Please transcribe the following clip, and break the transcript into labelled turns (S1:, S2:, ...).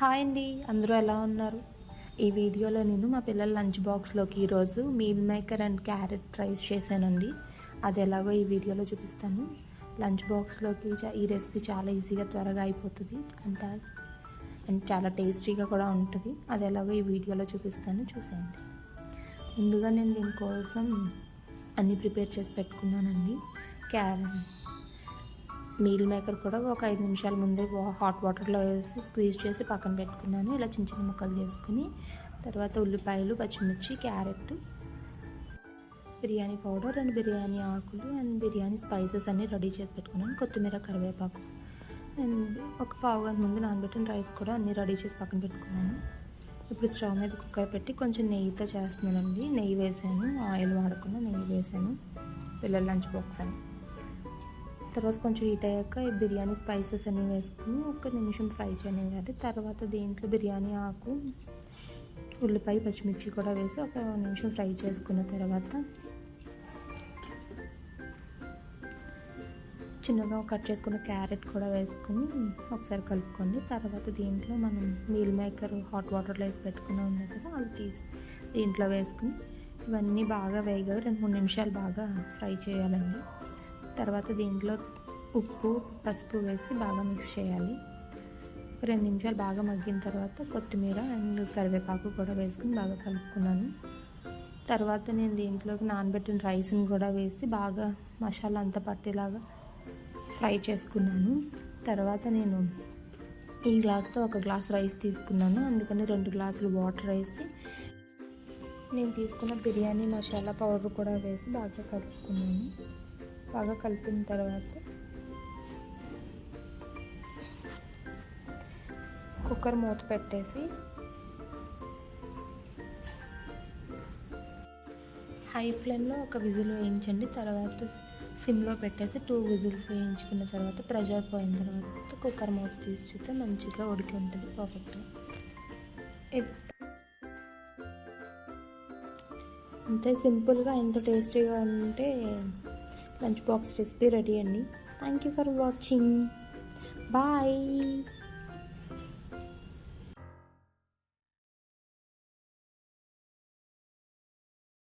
S1: Hi అండి అందరూ ఎలా ఉన్నారు? ఈ వీడియోలో నేను మా పిల్లల లంచ్ బాక్స్లోకి ఈరోజు meal maker and carrot rice చేశానండి. అది ఎలాగో ఈ వీడియోలో చూపిస్తాను. లంచ్ బాక్స్లోకి ఈ రెసిపీ చాలా ఈజీగా త్వరగా అయిపోతుంది. అంటారు అండ్ చాలా టేస్టీగా కూడా ఉంటుంది. అది ఎలాగో ఈ వీడియోలో చూపిస్తాను. చూసేయండి. ముందుగా నేను దీనికోసం అన్నీ ప్రిపేర్ చేసి పెట్టుకున్నానండి. క్యారెట్ మీల్ మేకర్ కూడా ఒక ఐదు నిమిషాల ముందే హాట్ వాటర్లో వేసి స్క్వీజ్ చేసి పక్కన పెట్టుకున్నాను. ఇలా చిన్న చిన్న ముక్కలు చేసుకుని తర్వాత ఉల్లిపాయలు పచ్చిమిర్చి carrot biryani powder and biryani ఆకులు అండ్ బిర్యానీ స్పైసెస్ అన్నీ రెడీ చేసి పెట్టుకున్నాను. కొత్తిమీర కరివేపాకు అండ్ ఒక పావు గంట ముందు నానబెట్టిన రైస్ కూడా అన్నీ రెడీ చేసి పక్కన పెట్టుకున్నాను. ఇప్పుడు స్టవ్ మీద కుక్కర్ పెట్టి కొంచెం నెయ్యితో చేస్తున్నానండి. నెయ్యి వేసాను ఆయిల్ వాడకుండా నెయ్యి వేసాను. పిల్లల లంచ్ బాక్స్ అని. తర్వాత కొంచెం హీట్ అయ్యాక ఈ బిర్యానీ స్పైసెస్ అన్నీ వేసుకుని ఒక నిమిషం ఫ్రై చేయనివ్వాలి. తర్వాత దీంట్లో బిర్యానీ ఆకు ఉల్లిపాయ పచ్చిమిర్చి కూడా వేసి ఒక నిమిషం ఫ్రై చేసుకున్న తర్వాత చిన్నగా కట్ చేసుకున్న క్యారెట్ కూడా వేసుకుని ఒకసారి కలుపుకోండి. తర్వాత దీంట్లో మనం మీల్ మేకర్ హాట్ వాటర్లో వేసి పెట్టుకుని ఉంది కదా అవి తీసి దీంట్లో వేసుకుని ఇవన్నీ బాగా వేయగా రెండు మూడు నిమిషాలు బాగా ఫ్రై చేయాలండి. తర్వాత దీంట్లో ఉప్పు పసుపు వేసి బాగా మిక్స్ చేయాలి. రెండు నిమిషాలు బాగా మగ్గిన తర్వాత కొత్తిమీర అండ్ కరివేపాకు కూడా వేసుకుని బాగా కలుపుకున్నాను. తర్వాత నేను దీంట్లోకి నానబెట్టిన రైస్ని కూడా వేసి బాగా మసాలా అంతా పట్టేలాగా ఫ్రై చేసుకున్నాను. తర్వాత నేను ఈ గ్లాస్తో ఒక గ్లాస్ రైస్ తీసుకున్నాను. అందుకని రెండు గ్లాసులు వాటర్ వేసి నేను తీసుకున్న బిర్యానీ మసాలా పౌడర్ కూడా వేసి బాగా కలుపుకున్నాను. బాగా కలిపిన తర్వాత కుక్కర్ మూత పెట్టేసి హై ఫ్లేమ్లో ఒక విజిల్ వేయించండి. తర్వాత సిమ్లో పెట్టేసి టూ విజిల్స్ వేయించుకున్న తర్వాత ప్రెషర్ పోయిన తర్వాత కుక్కర్ మూత తీసి చూస్తే మంచిగా ఉడికి ఉంటుంది. పర్ఫెక్ట్గా అంతే సింపుల్గా ఎంత టేస్టీగా ఉంటే లంచ్ బాక్స్ రెసిపీ రెడీ అండి. Thank you for watching bye